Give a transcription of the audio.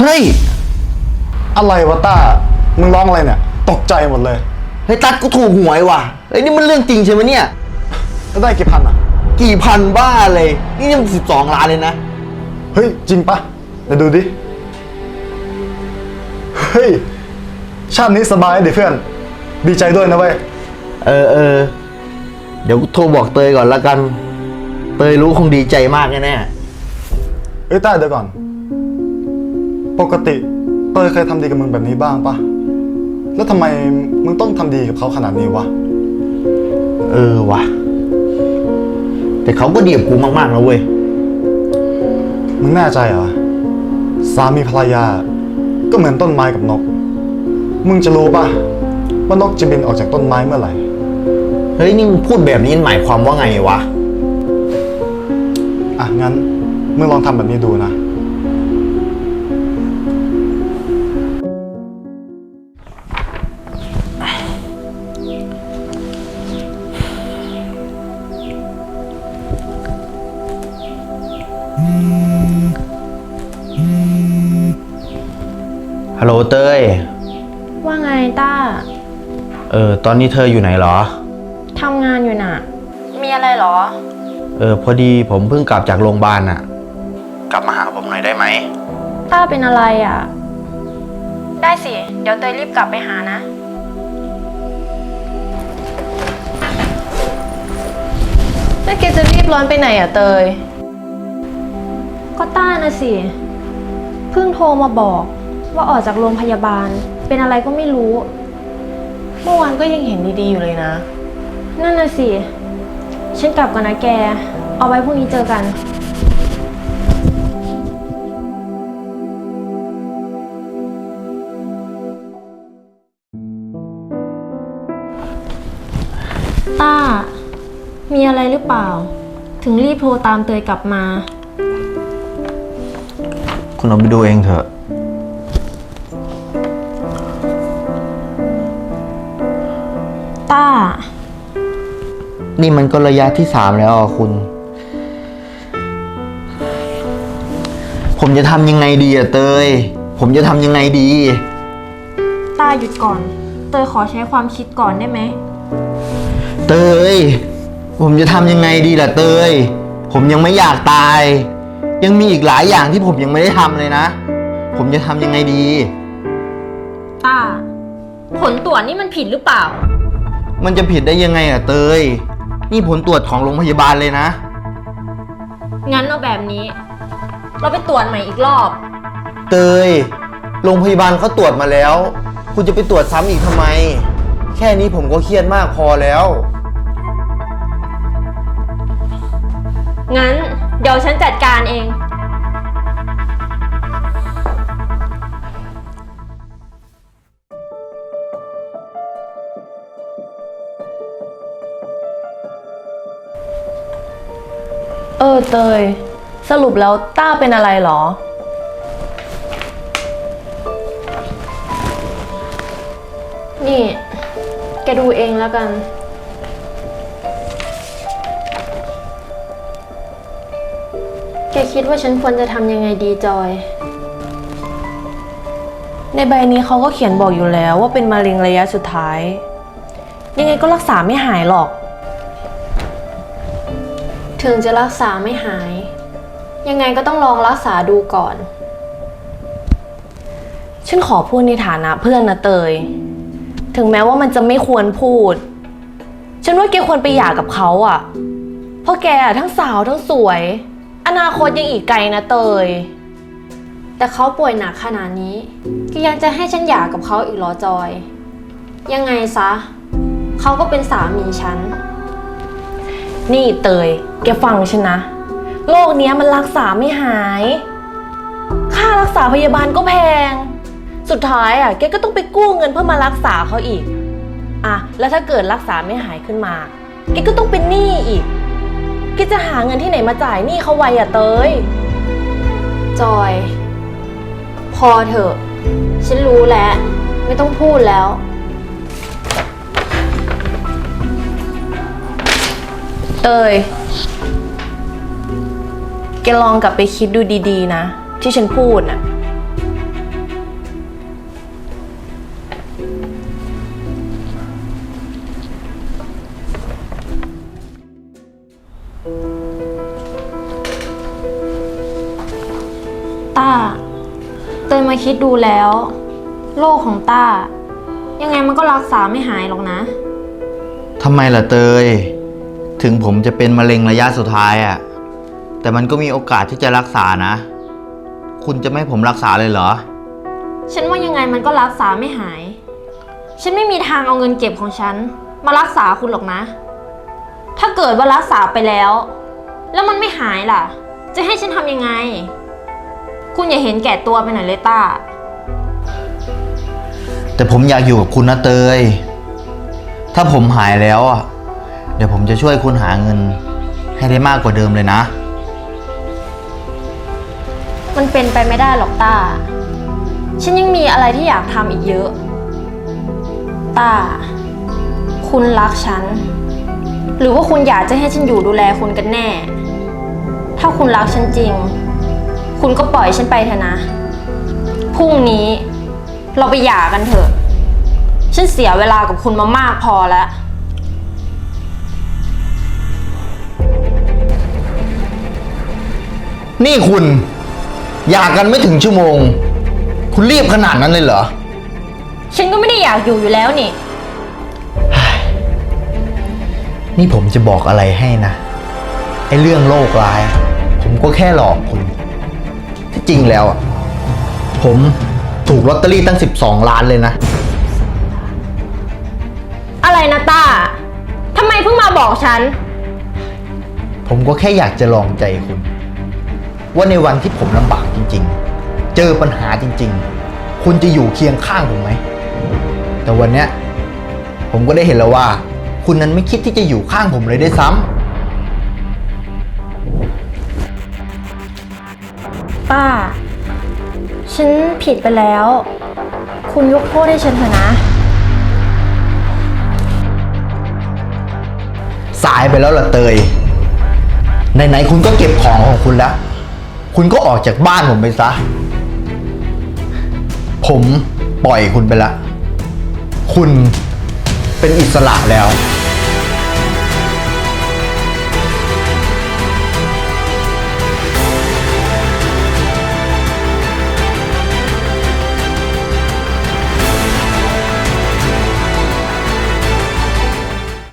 เฮ้ย อะไรวะต้า มึงร้องอะไรเนี่ย ตกใจหมดเลย เฮ้ยตัดกูถูกหวยว่ะเฮ้ยนี่มันเรื่องจริงใช่ไหมเนี่ย แล้วได้กี่พันอะ กี่พันบ้าเลย นี่ยังสิบสองล้านเลยนะ เฮ้ย จริงปะเดี๋ยวดูดิ เฮ้ย ชาตินี้สบายดิเพื่อน ดีใจด้วยนะเว้ย เออเออ เดี๋ยวกูโทรบอกเตยก่อนละกัน เตยรู้คงดีใจมากแน่เอ้ยต้าเดี๋ยวก่อน ปกติเต้ยเคยทำดีกับมึงแบบนี้บ้างปะแล้วทำไมมึงต้องทำดีกับเขาขนาดนี้วะๆเออว่ะแต่เขาก็ดีกับกูมากๆนะเว้ย มึงแน่ใจเหรอ สามีภรรยา ก็เหมือนต้นไม้กับนก มึงจะรู้ปะว่านกจะบินออกจากต้นไม้เมื่อไหร่ เฮ้ยนี่มึงพูดแบบนี้หมายความว่าไงวะ อะงั้นมึงลองทำแบบนี้ดูนะ ฮัลโหลเตยว่าไงต้า เออ ตอนนี้เธออยู่ไหนเหรอ ทำงานอยู่น่ะ มีอะไรเหรอ เออ พอดีผมเพิ่งกลับจากโรงพยาบาลน่ะ กลับมาหาผมหน่อยได้ไหม ต้าเป็นอะไรอะ ได้สิ เดี๋ยวเตยรีบกลับไปหานะ แล้วแกจะรีบร้อนไปไหนอะเตย ก็ต้านะสิ เพิ่งโทรมาบอก ว่าออกจากโรงพยาบาล เป็นอะไรก็ไม่รู้ เมื่อวานก็ยังเห็นดีๆอยู่เลยนะ นั่นน่ะสิ ฉันกลับก่อนนะแก เอาไว้พรุ่งนี้เจอกัน ต้า มีอะไรหรือเปล่า ถึงรีบโทรตามเตยกลับมา คุณเอาไปดูเองเถอะ ต้า นี่มันก็ระยะที่สามแล้วอะคุณ ผมจะทำยังไงดีอะเตย ผมจะทำยังไงดีต้าหยุดก่อน เตยขอใช้ความคิดก่อนได้ไหม เตย ผมจะทำยังไงดีล่ะเตย ผมยังไม่อยากตาย ยังมีอีกหลายอย่างที่ผมยังไม่ได้ทำเลยนะ ผมจะทำยังไงดีต้าผลตรวจนี่มันผิดหรือเปล่า มันจะผิดได้ยังไงอะเตย นี่ผลตรวจของโรงพยาบาลเลยนะ งั้นเอาแบบนี้ เราไปตรวจใหม่อีกรอบ เตย โรงพยาบาลเขาตรวจมาแล้ว คุณจะไปตรวจซ้ำอีกทำไม แค่นี้ผมก็เครียดมากพอแล้ว งั้นเดี๋ยวฉันจัดการเอง เออเตย สรุปแล้วต้าเป็นอะไรเหรอ นี่ แกดูเองแล้วกัน แกคิดว่าฉันควรจะทำยังไงดีจอย ในใบนี้เขาก็เขียนบอกอยู่แล้วว่าเป็นมะเร็งระยะสุดท้าย ยังไงก็รักษาไม่หายหรอก ถึงจะรักษาไม่หาย ยังไงก็ต้องลองรักษาดูก่อน ฉันขอพูดในฐานะเพื่อนนะเตย ถึงแม้ว่ามันจะไม่ควรพูด ฉันว่าแกควรไปหย่ากับเขาอะ่ะ เพราะแกอะทั้งสาวทั้งสวย อนาคตยังอีกไกลนะเตย แต่เขาป่วยหนักขนาดนี้ก็ยังจะให้ฉันหย่ากับเขาอีกเหรอจอย ยังไงซะ เขาก็เป็นสามีฉัน นี่เตย แกฟังฉันนะ โรคเนี้ยมันรักษาไม่หาย ค่ารักษาพยาบาลก็แพง สุดท้ายอะ แกก็ต้องไปกู้เงินเพื่อมารักษาเขาอีก อะ แล้วถ้าเกิดรักษาไม่หายขึ้นมา แกก็ต้องเป็นหนี้อีก แกจะหาเงินที่ไหนมาจ่ายหนี้เขาไวอะเตย จอย พอเถอะ ฉันรู้แล้ว ไม่ต้องพูดแล้ว เตยแกลองกลับไปคิดดูดีๆนะ ที่ฉันพูดน่ะ ต้า เตยมาคิดดูแล้ว โรคของต้า ยังไงมันก็รักษาไม่หายหรอกนะ ทำไมล่ะเตย ถึงผมจะเป็นมะเร็งระยะสุดท้ายอะแต่มันก็มีโอกาสที่จะรักษานะ คุณจะไม่ให้ผมรักษาเลยเหรอ ฉันว่ายังไงมันก็รักษาไม่หาย ฉันไม่มีทางเอาเงินเก็บของฉัน มารักษาคุณหรอกนะ ถ้าเกิดว่ารักษาไปแล้ว แล้วมันไม่หายล่ะ จะให้ฉันทำยังไง คุณอย่าเห็นแก่ตัวไปหน่อยเลยต้า แต่ผมอยากอยู่กับคุณนะเตย ถ้าผมหายแล้วอะ เดี๋ยวผมจะช่วยคุณหาเงินให้ได้มากกว่าเดิมเลยนะ มันเป็นไปไม่ได้หรอกตา ฉันยังมีอะไรที่อยากทำอีกเยอะ ตา คุณรักฉัน หรือว่าคุณอยากจะให้ฉันอยู่ดูแลคุณกันแน่ ถ้าคุณรักฉันจริง คุณก็ปล่อยฉันไปเถอะนะ พรุ่งนี้เราไปหย่ากันเถอะ ฉันเสียเวลากับคุณมามากพอแล้ว นี่คุณอยากกันไม่ถึงชั่วโมง คุณรีบขนาดนั้นเลยเหรอ ฉันก็ไม่ได้อยากอยู่อยู่แล้วนี่ นี่ผมจะบอกอะไรให้นะ ไอ้เรื่องโรคร้าย ผมก็แค่หลอกคุณที่จริงแล้วอะผมถูกลอตเตอรี่ตั้ง 12 ล้านเลยนะ อะไรนะต้าทำไมเพิ่งมาบอกฉัน ผมก็แค่อยากจะลองใจคุณ ว่าในวันที่ผมลำบากจริง ๆ เจอปัญหาจริง ๆ คุณจะอยู่เคียงข้างผมไหม แต่วันเนี้ยผมก็ได้เห็นแล้วว่า คุณนั้นไม่คิดที่จะอยู่ข้างผมเลยได้วยซ้ำ ป้า ฉันผิดไปแล้ว คุณยกโทษให้ฉันเถอะนะ สายไปแล้วล่ะเตย ไหนๆคุณก็เก็บของของคุณแล้ว คุณก็ออกจากบ้านผมไปซะ ผมปล่อยคุณไปละ คุณเป็นอิสระแล้ว